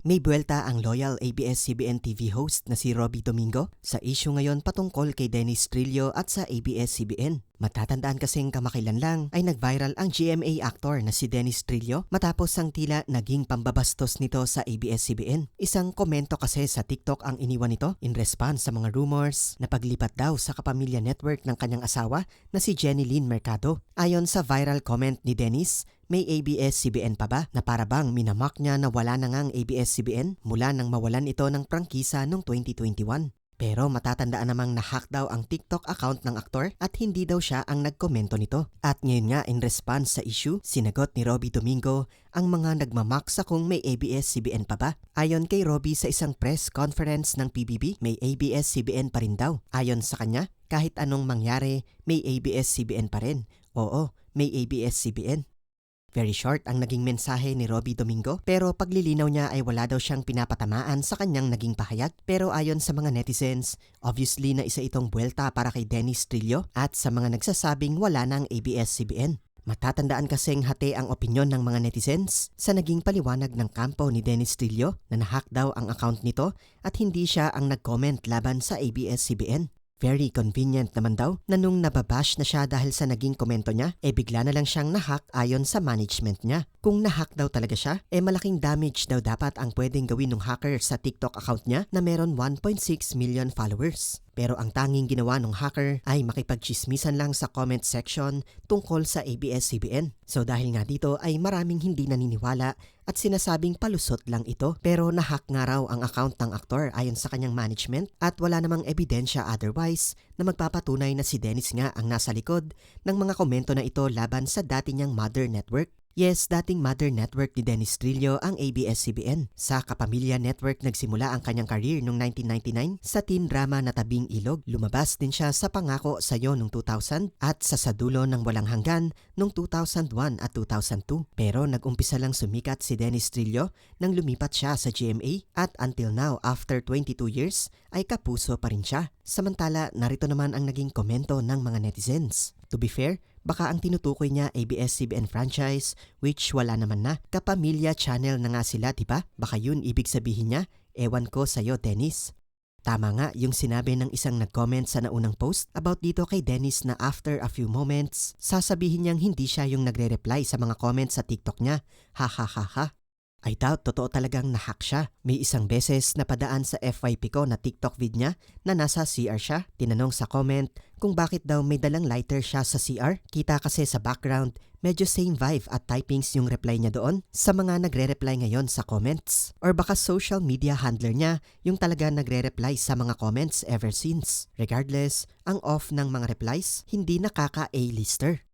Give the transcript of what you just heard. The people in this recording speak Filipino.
May buwelta ang loyal ABS-CBN TV host na si Robbie Domingo sa issue ngayon patungkol kay Dennis Trillo at sa ABS-CBN. Matatandaan kasing kamakilan lang ay nag-viral ang GMA actor na si Dennis Trillo matapos ang tila naging pambabastos nito sa ABS-CBN. Isang komento kasi sa TikTok ang iniwan nito in response sa mga rumors na paglipat daw sa kapamilya network ng kanyang asawa na si Jenny Lynn Mercado. Ayon sa viral comment ni Dennis, may ABS-CBN pa ba na para bang minamak niya na wala na ngang ABS-CBN mula nang mawalan ito ng prangkisa noong 2021? Pero matatandaan namang nahack daw ang TikTok account ng aktor at hindi daw siya ang nagkomento nito. At ngayon nga in response sa issue, sinagot ni Robbie Domingo ang mga nagmamak sa kung may ABS-CBN pa ba. Ayon kay Robbie sa isang press conference ng PBB, may ABS-CBN pa rin daw. Ayon sa kanya, kahit anong mangyari, may ABS-CBN pa rin. Oo, may ABS-CBN. Very short ang naging mensahe ni Robbie Domingo pero paglilinaw niya ay wala daw siyang pinapatamaan sa kanyang naging pahayag. Pero ayon sa mga netizens, obviously na isa itong buwelta para kay Dennis Trillo at sa mga nagsasabing wala ng ABS-CBN. Matatandaan kasing hati ang opinyon ng mga netizens sa naging paliwanag ng kampo ni Dennis Trillo na nahack daw ang account nito at hindi siya ang nag-comment laban sa ABS-CBN. Very convenient naman daw na nung nababash na siya dahil sa naging komento niya, eh bigla na lang siyang nahack ayon sa management niya. Kung nahack daw talaga siya, eh malaking damage daw dapat ang pwedeng gawin ng hacker sa TikTok account niya na meron 1.6 million followers. Pero ang tanging ginawa ng hacker ay makipagchismisan lang sa comment section tungkol sa ABS-CBN. So dahil nga dito ay maraming hindi naniniwala at sinasabing palusot lang ito. Pero nahack nga raw ang account ng aktor ayon sa kanyang management at wala namang ebidensya otherwise na magpapatunay na si Dennis nga ang nasa likod ng mga komento na ito laban sa dati niyang mother network. Yes, dating mother network ni Dennis Trillo ang ABS-CBN. Sa Kapamilya Network nagsimula ang kanyang career noong 1999 sa teen drama na Tabing Ilog. Lumabas din siya sa Pangako Sa'yo noong 2000 at sa Sadulo ng Walang Hanggan noong 2001 at 2002. Pero nag-umpisa lang sumikat si Dennis Trillo nang lumipat siya sa GMA at until now after 22 years ay kapuso pa rin siya. Samantala, narito naman ang naging komento ng mga netizens. To be fair, baka ang tinutukoy niya ABS-CBN franchise which wala naman na. Kapamilya channel na nga sila, diba? Baka yun ibig sabihin niya. Ewan ko sa'yo, Dennis. Tama nga yung sinabi ng isang nag-comment sa naunang post about dito kay Dennis na after a few moments, sasabihin niyang hindi siya yung nagre-reply sa mga comments sa TikTok niya. Ha ha ha ha. I doubt totoo talagang nahack siya. May isang beses na padaan sa FYP ko na TikTok vid niya na nasa CR siya. Tinanong sa comment kung bakit daw may dalang lighter siya sa CR. Kita kasi sa background, medyo same vibe at typings yung reply niya doon sa mga nagre-reply ngayon sa comments. Or baka social media handler niya yung talaga nagre-reply sa mga comments ever since. Regardless, ang off ng mga replies, hindi nakaka-A-lister.